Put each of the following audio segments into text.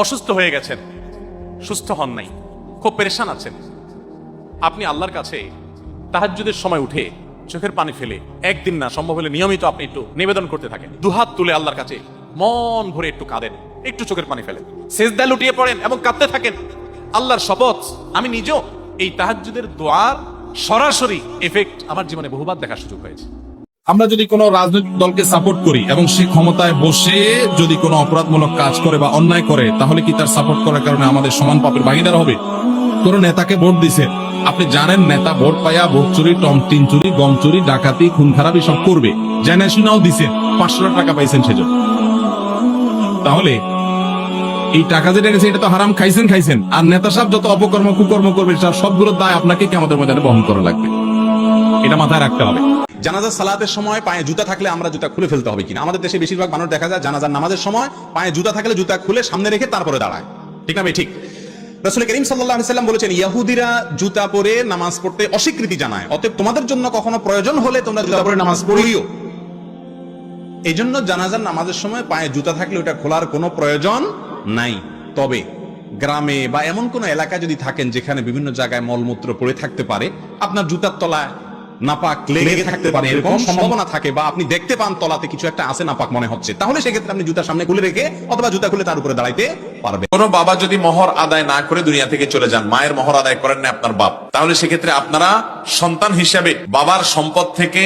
অসুস্থ হয়ে গেছেন। সুস্থ হন নাই। খুব পেরেশান আছেন। আপনি আল্লাহর কাছে তাহাজ্জুদের সময় উঠে চোখের পানি ফেলে, একদিন না, সম্ভব হলে নিয়মিত আপনি একটু নিবেদন করতে থাকেন। দুহাত তুলে আল্লাহর কাছে মন ভরে একটু কাঁদেন, একটু চোখের পানি ফেলেন। সেজদা লুটিয়ে পড়েন এবং কাঁদতে থাকেন। আল্লাহর শপথ, আমি নিজেও এই তাহাজ্জুদের দোয়ার সরাসরি এফেক্ট আমার জীবনে বহুবার দেখার সুযোগ হয়েছে। আমরা যদি কোনো রাজনৈতিক দলকে সাপোর্ট করি এবং সে ক্ষমতায় বসে যদি কোনো অপরাধমূলক কাজ করে বা অন্যায় করে, তাহলে কি তার সাপোর্ট করার কারণে আমাদের সমান পাপের ভাগিদার হবে? কোন নেতাকে ভোট দিছে। আপনি জানেন নেতা ভোট পাইয়া ভোট চুরি, টম টিন চুরি, গম চুরি, ডাকাতি, খুন খারাপি সব করবে। জেনে শুনাও দিছে, পাঁচশো টাকা পাইছেন সেজন্য। তাহলে এই টাকা যেটা গেছে এটা তো হারাম, খাইছেন খাইছেন। আর নেতা সাহেব যত অপকর্ম, কুকর্ম করবে সবগুলোর দায় আপনাকে কি আমাদের বহন করা লাগবে? এটা মাথায় রাখতে হবে। জানাজার সালাতের সময় পায়ে জুতা থাকলে আমরা জুতা খুলে ফেলতে হবে কিনা? আমাদের দেশে বেশিরভাগ মানুষ দেখা যায় জানাজার নামাজের সময় পায়ে জুতা থাকলে জুতা খুলে সামনে রেখে তারপরে দাঁড়ায়। ঠিক না ঠিক। রসুল করিম সাল্লাহ সাল্লাম বলেছেন, ইয়াহুদিরা জুতা পরে নামাজ পড়তে অস্বীকৃতি জানায়। অতএব তোমাদের জন্য কখনো প্রয়োজন হলে তোমরা জুতা পরে নামাজ পড়িও। এই জন্য জানাজার নামাজের সময় পায়ে জুতা থাকলে ওটা খোলার কোনো প্রয়োজন নাই। তবে গ্রামে বা এমন কোন এলাকায় যদি থাকেন যেখানে বিভিন্ন জায়গায় মলমূত্র পড়ে থাকতে পারে, আপনার জুতার তলায় নাপাক লেগে থাকতে পারে এরকম সম্ভাবনা থাকে বা আপনি দেখতে পান তলাতে কিছু একটা আছে নাপাক মনে হচ্ছে। তাহলে সেক্ষেত্রে আপনি জুতা সামনে খুলে রেখে অথবা জুতা খুলে তার উপরে দাঁড়াইতে পারবে কোন বাবা যদি মহর আদায় না করে দুনিয়া থেকে চলে যান মায়ের মহর আদায় করেন না আপনার বাপ তাহলে সেক্ষেত্রে আপনারা সন্তান হিসাবে বাবার সম্পদ থেকে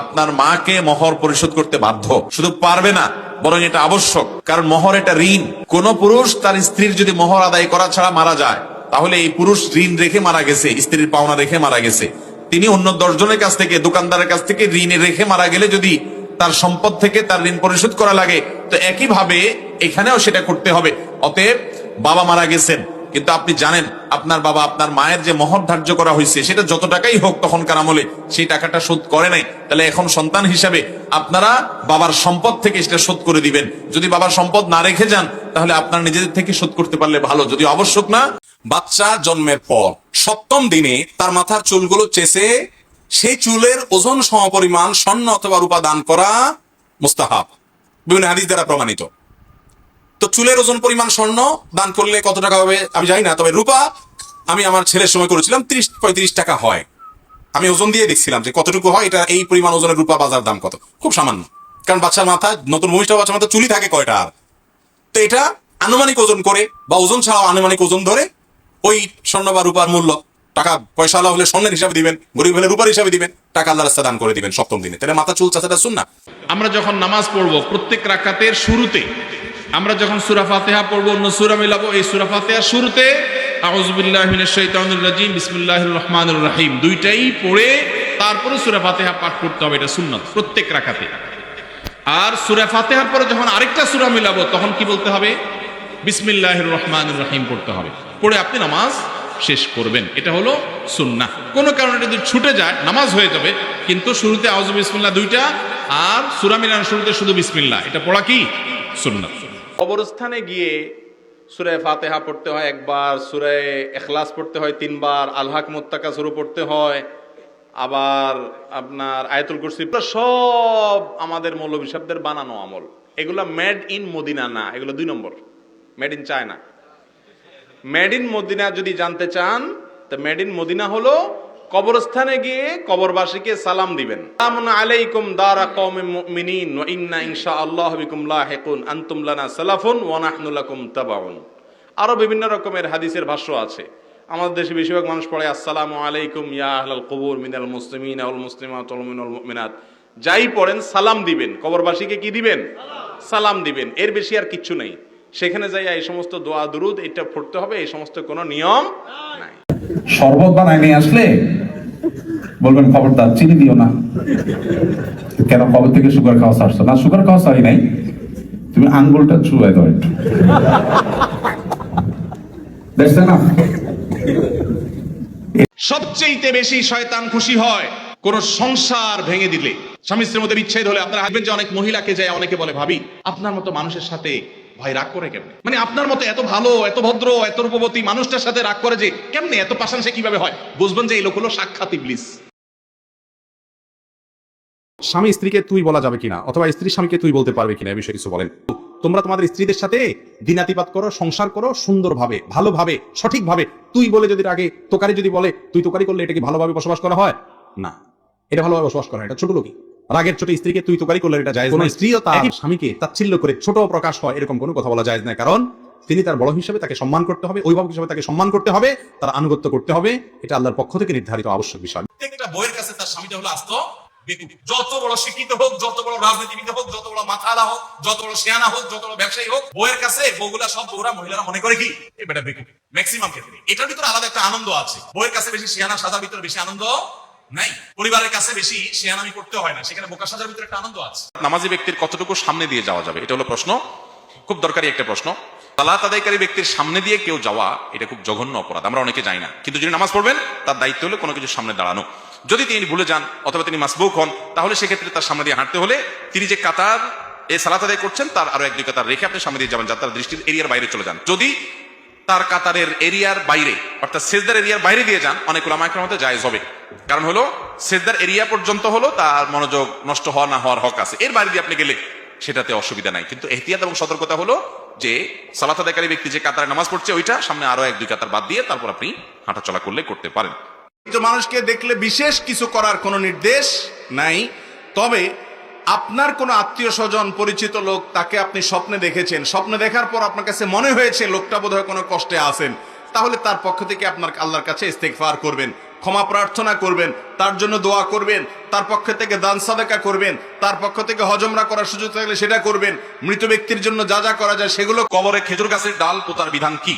আপনার মাকে মহর পরিশোধ করতে বাধ্য। শুধু পারবে না বরং এটা আবশ্যক কারণ মহর এটা ঋণ। কোন পুরুষ তার স্ত্রীর যদি মহর আদায় করা ছাড়া মারা যায় তাহলে এই পুরুষ ঋণ রেখে মারা গেছে স্ত্রীর পাওনা রেখে মারা গেছে। তিনি অন্য দশজনের কাছ থেকে, দোকানদারের কাছ থেকে ঋণ রেখে মারা গেলে যদি তার সম্পদ থেকে তার ঋণ পরিশোধ করা লাগে, তো একইভাবে এখানেও সেটা করতে হবে। অতএব বাবা মারা গেছেন, কিন্তু আপনি জানেন, আপনার বাবা আপনার মায়ের যে মহর ধার্য করা হয়েছে, সেটা যত টাকাই হোক তখনকার আমলে সেই টাকাটা শোধ করে নাই। তাহলে এখন সন্তান হিসাবে আপনারা বাবার সম্পদ থেকে সেটা শোধ করে দিবেন। যদি বাবার সম্পদ না রেখে যান, তাহলে আপনার নিজেদের থেকে শোধ করতে পারলে ভালো। যদি আবশ্যক না, বাচ্চা জন্মের পর। সপ্তম দিনে তার মাথার চুলগুলো চেষে সেই চুলের ওজন সমপরিমাণ স্বর্ণ অথবা রূপা দান করা মুস্তাহাব। বিভিন্ন হাদিস দ্বারা প্রমাণিত। তো চুলের ওজন পরিমাণ স্বর্ণ দান করলে কত টাকা হবে আমি জানি না, তবে রূপা আমি আমার ছেলের সময় করেছিলাম ত্রিশ, পঁয়ত্রিশ টাকা হয়। আমি ওজন দিয়ে দেখছিলাম যে কতটুকু হয়, এটা এই পরিমাণ ওজনের রূপা বাজার দাম কত। খুব সামান্য। কারণ বাচ্চার মাথা, নতুন ভূমিষ্ঠ বাচ্চার মাথা চুলি থাকে কয়টা আর তো এটা আনুমানিক ওজন করে বা ওজন ছাড়াও আনুমানিক ওজন ধরে ওই স্বর্ণ বা রূপার মূল্য, টাকা, পয়সা আলা হলে স্বর্ণের হিসাবে দিবেন, গরিব হলে রূপার হিসাবে দিবেন, টাকা আল্লাহ রাস্তা দান করে দিবেন সপ্তম দিনে। তাহলে মাথা চুল চাচাটা শুন না আমরা যখন নামাজ পড়ব প্রত্যেক রাকাতের শুরুতে, আমরা যখন সূরা ফাতিহা পড়ব, অন্য সূরা মিলাবো, এই সূরা ফাতিহা শুরুতে রাজিম, বিসমিল্লাহির রহমানির রহিম, দুইটাই পড়ে তারপরে সূরা ফাতিহা পাঠ করতে হবে, এটা সুন্নাত, প্রত্যেক রাকাতে। আর সূরা ফাতিহার পরে যখন আরেকটা সুরা মিলাবো, তখন কি বলতে হবে? বিসমিল্লাহির রহমানির রহিম পড়তে হবে। পড়ে আপনি নামাজ শেষ করবেন। এটা হলো সুন্নাহ। কোনো কারণে যদি ছুটে যায়, নামাজ হয়ে যাবে, কিন্তু শুরুতে আউজ বিসমিল্লা দুইটা, আর সূরা মিলানোর শুরুতে শুধু বিসমিল্লাহ। এটা পড়া কি? সুন্নাত কবরস্থানে গিয়ে সুরে ফাতেহা পড়তে হয় একবার, সুরে এখলাস পড়তে হয় তিনবার আলহাক মোত্তাকা শুরু পড়তে হয়, আবার আপনার আয়াতুল কুরসি সব আমাদের মৌলবী শব্দের বানানো আমল। এগুলো মেড ইন মদিনা না, এগুলো দুই নম্বর। Made in China made in Medina যদি জানতে চান, তো মেড ইন মদিনা হলো কবরস্থানে গিয়ে কবরবাসীকে সালাম দিবেন। আলাইকুম দারা মুমিনিন ওয়া ইন্না ইনশাআল্লাহ বিকুম লাহিকুন, আনতুম লানা সালাফুন ওয়া নাহনু লাকুম তাবাউন। আরও বিভিন্ন রকমের হাদিসের ভাষ্য আছে। আমাদের দেশে বেশিরভাগ মানুষ পড়ে, আসসালামু আলাইকুম ইয়া আহলাল কবুর মিনাল মুসলিমিন ওয়াল মুসলিমাত ওয়াল মুমিনাত। যাই পড়েন, সালাম দিবেন। কবরবাসীকে কি দিবেন? সালাম দিবেন। এর বেশি আর কিচ্ছু নেই। সেখানে যাই এই সমস্ত দোয়া দুরুদ এটা পড়তে হবে এই সমস্ত কোনো নিয়ম নাই। শরবত বানায় নিয়ে আসলে বলবেন খবরদার চিনি দিও না। কেন কবে থেকে সুগার খাওয়া ছাড়ছো? না সুগার খাওয়া ছাড়ি নাই। তুমি আঙ্গুলটা চুয়াই দাও একটু। দেখছে না সবচেয়ে বেশি শয়তান খুশি হয় কোন সংসার ভেঙে দিলে। স্বামী স্ত্রীর মধ্যে বিচ্ছেদ হলে আপনারা যে অনেক মহিলাকে যায় অনেকে বলে ভাবি আপনার মতো মানুষের সাথে ভাই, রাগ করে কেমনে? মানে আপনার মতো এত ভালো, এত ভদ্র, এত রূপবতী মানুষটার সাথে রাগ করে যে কেমনে এত পাশান সে কীভাবে হয়? বুঝবেন যে এই লোক হলো সাক্ষাৎ ইবলিস। স্বামী স্ত্রীকে তুই বলা যাবে কিনা? অথবা স্ত্রী স্বামীকে তুই বলতে পারবে কিনা? এ বিষয়ে কিছু বলেন। তোমরা তোমাদের স্ত্রীদের সাথে দিনাতিপাত করো, সংসার করো সুন্দরভাবে, ভালোভাবে, সঠিকভাবে। তুই বলে যদি আগে তোকারি যদি বলে, তুই তোকারি করলে এটা কি ভালোভাবে বসবাস করা হয়? না। এটা ভালোভাবে বসবাস করা এটা ছোট লোকই। রাগের ছোট স্ত্রীকে তুই তোকারি করলে এটা যায় কোন স্ত্রীও তার স্বামীকে তাচ্ছিল্য করে ছোট প্রকাশ হয় এরকম কোনো কথা বলা যায় না কারণ তিনি তার বড় হিসেবে তাকে সম্মান করতে হবে অভিভাবক হিসেবে তাকে সম্মান করতে হবে তার আনুগত্য করতে হবে এটা আল্লাহর পক্ষ থেকে নির্ধারিত আবশ্যক বিষয়। প্রত্যেকটা বইয়ের কাছে তার স্বামীটা হলো আস্ত। যত বড় শিক্ষিত হোক যত বড় রাজনীতিবিদ হোক যত বড় মাথালা হোক যত বড় শিয়ানা হোক যত বড় ব্যবসায়ী হোক বইয়ের কাছে বউগুলা সব বউরা মহিলারা মনে করে কি? এ বেটা ম্যাক্সিমাম ক্ষেত্রে। এটার ভিতরে আলাদা একটা আনন্দ আছে। বইয়ের কাছে বেশি শিয়ানা সাজার ভিতরে বেশি আনন্দ নাই। পরিবারের কাছে বেশি শিয়ানামি করতে হয় না। সেখানে বোকা সাজার ভিতরে একটা আনন্দ আছে। নামাজি ব্যক্তির কতটুকু সামনে দিয়ে যাওয়া যাবে? এটা হলো প্রশ্ন। খুব দরকারি একটা প্রশ্ন। ব্যক্তির সামনে দিয়ে কেউ যাওয়া, এটা খুব জঘন্য অপরাধ। আমরা অনেকে যাই না। কিন্তু যিনি নামাজ পড়বেন, তার দায়িত্ব হলো কোনো কিছুর সামনে দাঁড়ানো। যদি তিনি ভুলে যান অথবা তিনি মাসবুক হন, তাহলে সেক্ষেত্রে তার সামনে দিয়ে হাঁটতে হলে তিনি যে কাতার এই সালাত আদায় করছেন, তার আরও এক দুই কাতার রেখে আপনি সামনে দিয়ে যাবেন, যাতে তার দৃষ্টির এরিয়ার বাইরে চলে যান। যদি তার কাতারের এরিয়ার বাইরে, অর্থাৎ সেজদার এরিয়ার বাইরে দিয়ে যান, অনেক ওলামাইকের মধ্যে জায়েজ হবে। কারণ হলো, সেজদার এরিয়া পর্যন্ত হলো তার মনোযোগ নষ্ট হওয়া না হওয়ার হক আছে। এর বাইরে দিয়ে আপনি গেলে সেটাতে অসুবিধা নাই। কিন্তু এহতিয়াত এবং সতর্কতা হলো যে, সালাত আদায়কারী ব্যক্তি যে কাতারে নামাজ পড়ছে, ওইটা সামনে আরও এক, দুই কাতার বাদ দিয়ে তারপর আপনি হাঁটা চলা করলে করতে পারেন। তো মানুষকে দেখলে বিশেষ কিছু করার কোনো নির্দেশ নাই। তবে আপনার কোনো আত্মীয় স্বজন, পরিচিত লোক তাকে আপনি স্বপ্নে দেখেছেন। স্বপ্নে দেখার পর আপনার কাছে মনে হয়েছে, লোকটা বোধহয় কোনো কষ্টে আছেন। তাহলে তার পক্ষ থেকে আপনার আল্লাহর কাছে ইস্তেগফার করবেন, ক্ষমা প্রার্থনা করবেন, তার জন্য দোয়া করবেন, তার পক্ষ থেকে দান সাদাকা করবেন, তার পক্ষ থেকে হজমরা করার সুযোগ থাকলে সেটা করবেন, মৃত ব্যক্তির জন্য যা যা করা যায় সেগুলো কবরে খেজুর গাছের ডাল পোতার বিধান কি?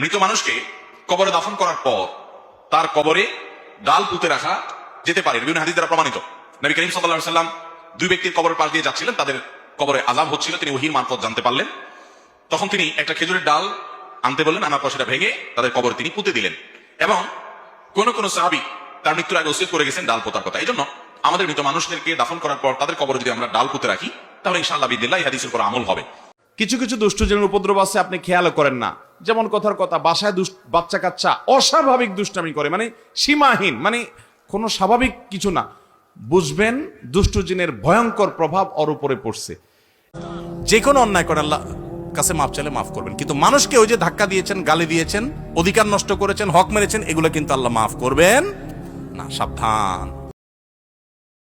মৃত মানুষকে কবরে দাফন করার পর তার কবরে ডাল পুঁতে রাখা যেতে পারে বিভিন্ন হাদিস দ্বারা প্রমাণিত। নবী করিম সাল্লাল্লাহু সাল্লাম দুই ব্যক্তির কবরের পাশ দিয়ে যাচ্ছিলেন, তাদের কবরে আজাব হচ্ছিল, তিনি ওহির মারফত জানতে পারলেন। তখন তিনি একটা খেজুরের ডাল আনতে বললেন আনার পর সেটা ভেঙে তাদের কবর তিনি পুঁতে দিলেন। এবং কোন কোন সাহাবি তার মৃত্যুর আগে ওসিয়ত করে গেছেন ডাল পোতার কথা। এই জন্য আমাদের মৃত মানুষদেরকে দাফন করার পর তাদের কবরে যদি আমরা ডাল পুঁতে রাখি, তাহলে ইনশাআল্লাহ বিদিল্লাহ হাদিসের উপর আমল হবে। কিছু কিছু দুষ্ট জনের উপদ্রব আছে, আপনি খেয়ালও করেন না। যেমন কথার কথা, বাসায় বাচ্চা কাচ্চা অস্বাভাবিক দুষ্টামি করে মানে সীমাহীন মানে কোনো স্বাভাবিক কিছু না। বুঝবেন, দুষ্ট জিনের ভয়ঙ্কর প্রভাব ওর উপরে পড়ছে। যে কোনো অন্যায় করে আল্লাহ কাছে মাফ চাইলে মাফ করবেন। কিন্তু মানুষকে ওই যে ধাক্কা দিয়েছেন, গালি দিয়েছেন, অধিকার নষ্ট করেছেন, হক মেরেছেন, এগুলো কিন্তু আল্লাহ মাফ করবেন। না, সাবধান।